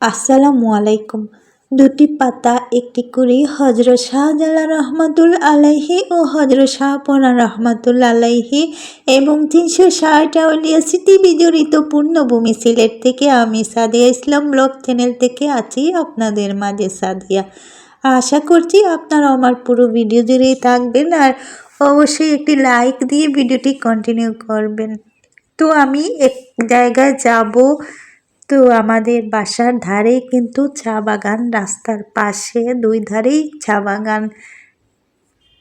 আসসালামু আলাইকুম। দুটি পাতা, একটি করে হজরত শাহজালাল রহমাতুল আলাইহি ও হজরত শাহপনা রহমাতুল আলাইহি এবং তিনশো ষাট আউলিয়া স্মৃতি বিজড়িত পূর্ণভূমি সিলেট থেকে আমি সাদিয়া ইসলাম ব্লগ চ্যানেল থেকে আছি আপনাদের মাঝে সাদিয়া। আশা করছি আপনারা আমার পুরো ভিডিও জুড়েই থাকবেন আর অবশ্যই একটি লাইক দিয়ে ভিডিওটি কন্টিনিউ করবেন। তো আমি এক জায়গায় যাব তো আমাদের বাসার ধারেই কিন্তু চা বাগান, রাস্তার পাশে দুই ধারেই চা বাগান।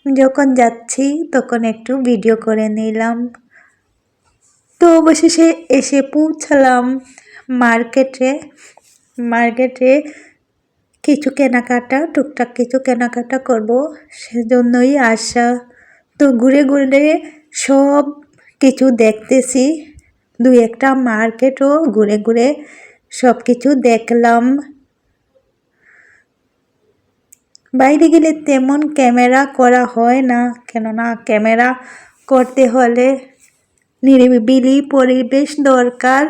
যখন যাচ্ছি তখন একটু ভিডিও করে নিলাম। তো অবশেষে এসে পৌঁছালাম মার্কেটে। মার্কেটে কিছু কেনাকাটা, টুকটাক কিছু কেনাকাটা করব, সেজন্যই আসা। তো ঘুরে ঘুরে সব কিছু দেখতেছি। দুই একটা মার্কেটও ঘুরে ঘুরে সব কিছু দেখলাম। বাইরে গেলে তেমন ক্যামেরা করা হয় না, কেননা ক্যামেরা করতে হলে নিরিবিলি পরিবেশ দরকার।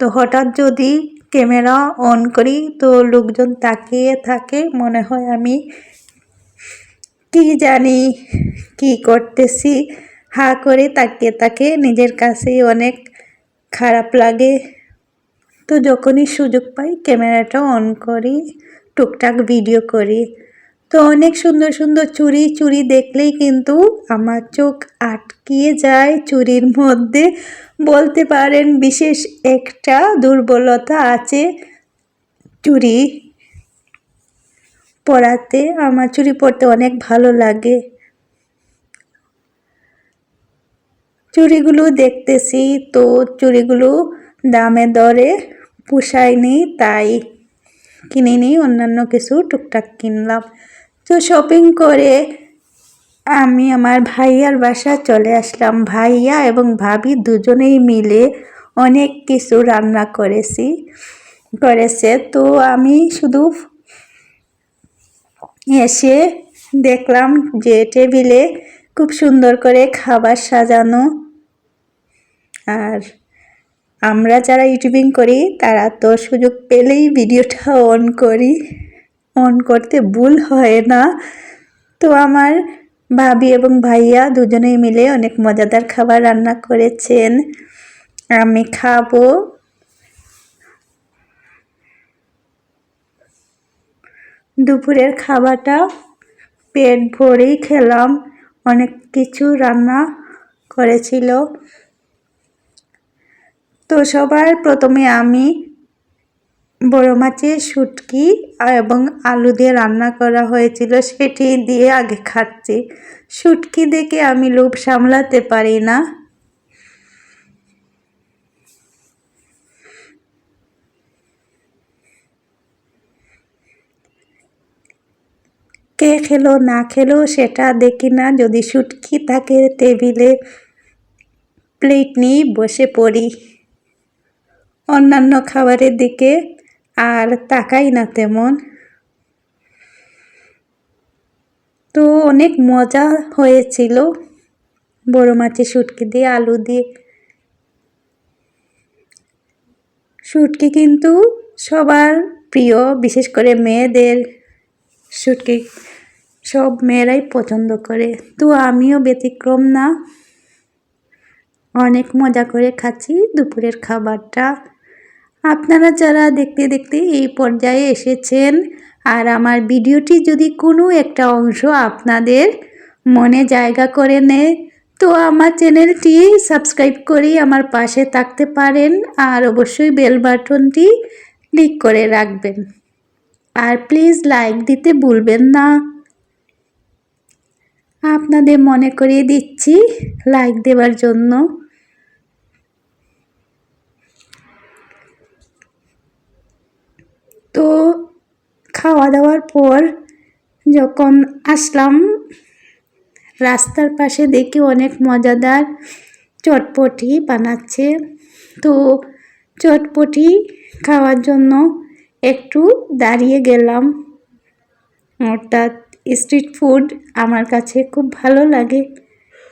তো হঠাৎ যদি ক্যামেরা অন করি, তো লোকজন তাকিয়ে থাকে, মনে হয় আমি কি জানি, কি করতেছি। হা করে তাকিয়ে তাকে নিজের কাছেই অনেক খারাপ লাগে। তো যখনই সুযোগ পাই ক্যামেরাটা অন করি, টুকটাক ভিডিও করি। তো অনেক সুন্দর সুন্দর চুড়ি চুড়ি দেখলেই কিন্তু আমার চোখ আটকিয়ে যায় চুরির মধ্যে। বলতে পারেন বিশেষ একটা দুর্বলতা আছে চুড়ি পরাতে। আমার চুড়ি পরতে অনেক ভালো লাগে। চুড়িগুলো দেখতেছি তো চুড়িগুলো দামে দরে পোষায়নি, তাই কিনিনি, অন্যান্য কিছু টুকটাক কিনলাম। তো শপিং করে আমি আমার ভাইয়ার বাসা চলে আসলাম। ভাইয়া এবং ভাবি দুজনেই মিলে অনেক কিছু রান্না করেছি, করেছে। তো আমি শুধু এসে দেখলাম যে টেবিলে খুব সুন্দর করে খাবার সাজানো আর আমরা যারা ইউটিউবিং করি, তারা তো সুযোগ পেলেই ভিডিওটা অন করি। অন করতে ভুল হয় না। তো আমার ভাবি এবং ভাইয়া দুজনেই মিলে অনেক মজাদার খাবার রান্না করেছেন। আমি খাব। দুপুরের খাবারটা পেট ভরেই খেলাম। অনেক কিছু রান্না করেছিল। তো সবার প্রথমে আমি বড় মাছের শুটকি এবং আলু দিয়ে রান্না করা হয়েছিল, সেটি দিয়ে আগে খাচ্ছি। শুটকি দেখে আমি লোভ সামলাতে পারি না। কে খেলো, না খেলো, সেটা দেখি না। যদি শুটকি থাকে, টেবিলে প্লেট নিয়ে বসে পড়ি। অন্যান্য খাবারের দিকে আর তাকাই না তেমন। তো অনেক মজা হয়েছিল। বড় মাছের শুটকি দিয়ে, আলু দিয়ে। শুটকি কিন্তু সবার প্রিয়, বিশেষ করে মেয়েদের শুটকি। সব মেয়েরাই পছন্দ করে। তো আমিও ব্যতিক্রম না। অনেক মজা করে খাচ্ছি দুপুরের খাবারটা। আপনারা যারা দেখতে দেখতে এই পর্যায়ে এসেছেন আর আমার ভিডিওটি যদি কোনো একটা অংশ আপনাদের মনে জায়গা করে নেয়, তো আমার চ্যানেলটি সাবস্ক্রাইব করে আমার পাশে থাকতে পারেন আর অবশ্যই বেল বাটনটি ক্লিক করে রাখবেন। আর প্লিজ লাইক দিতে ভুলবেন না। আপনাদের মনে করিয়ে দিচ্ছি লাইক দেওয়ার জন্য। তো খাওয়া দাওয়ার পর যখন আসলাম, রাস্তার পাশে দেখি অনেক মজাদার চটপটি বানাচ্ছে। তো চটপটি খাওয়ার জন্য একটু দাঁড়িয়ে গেলাম। অর্থাৎ স্ট্রিট ফুড আমার কাছে খুব ভালো লাগে।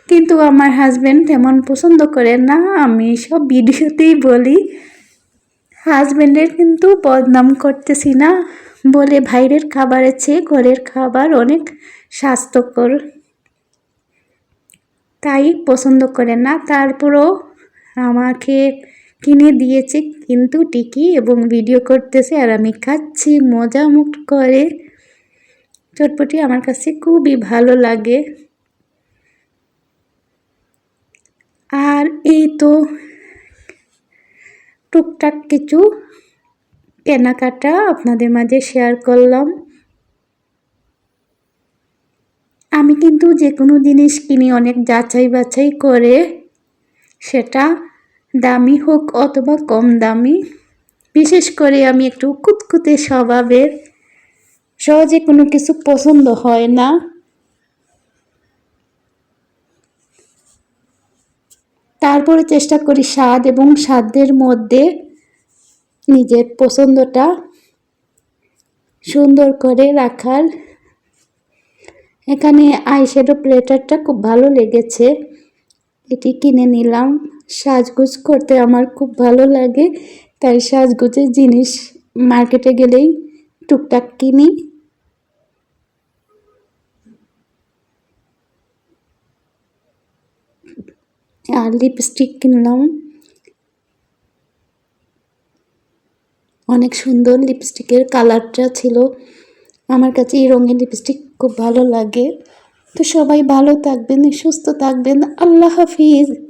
কিন্তু আমার হাজব্যান্ড তেমন পছন্দ করে না, আমি সব ভিডিওতেই বলি হাজব্যান্ডের কিন্তু বদনাম করতেছি না। বলে বাইরের খাবারের চেয়ে ঘরের খাবার অনেক স্বাস্থ্যকর। তাই পছন্দ করে না। তারপরও আমাকে কিনে দিয়েছে কিন্তু টিকি এবং ভিডিও করতেছে আর আমি খাচ্ছি, মজা মুখ করে। চটপটি আমার কাছে খুবই ভালো লাগে। আর এই তো টুকটাক কিছু কেনাকাটা আপনাদের মাঝে শেয়ার করলাম। আমি কিন্তু যে কোনো জিনিস কিনি অনেক যাচাই বাছাই করে, সেটা দামি হোক অথবা কম দামি। বিশেষ করে আমি একটু কুতকুতে স্বভাবের, সহজে কোনো কিছু পছন্দ হয় না। তারপরে চেষ্টা করি স্বাদ এবং স্বাদের মধ্যে নিজের পছন্দটা সুন্দর করে রাখার। এখানে আইশ্যাডো প্লেটারটা খুব ভালো লেগেছে। এটি কিনে নিলাম। সাজগুজ করতে আমার খুব ভালো লাগে, তাই সাজগুজের জিনিস মার্কেটে গেলেই টুকটাক কিনি। আর লিপস্টিক কিনলাম। অনেক সুন্দর লিপস্টিকের কালারটা ছিল। আমার কাছে এই রঙের লিপস্টিক খুব ভালো লাগে। তো সবাই ভালো থাকবেন, সুস্থ থাকবেন। আল্লাহ হাফিজ।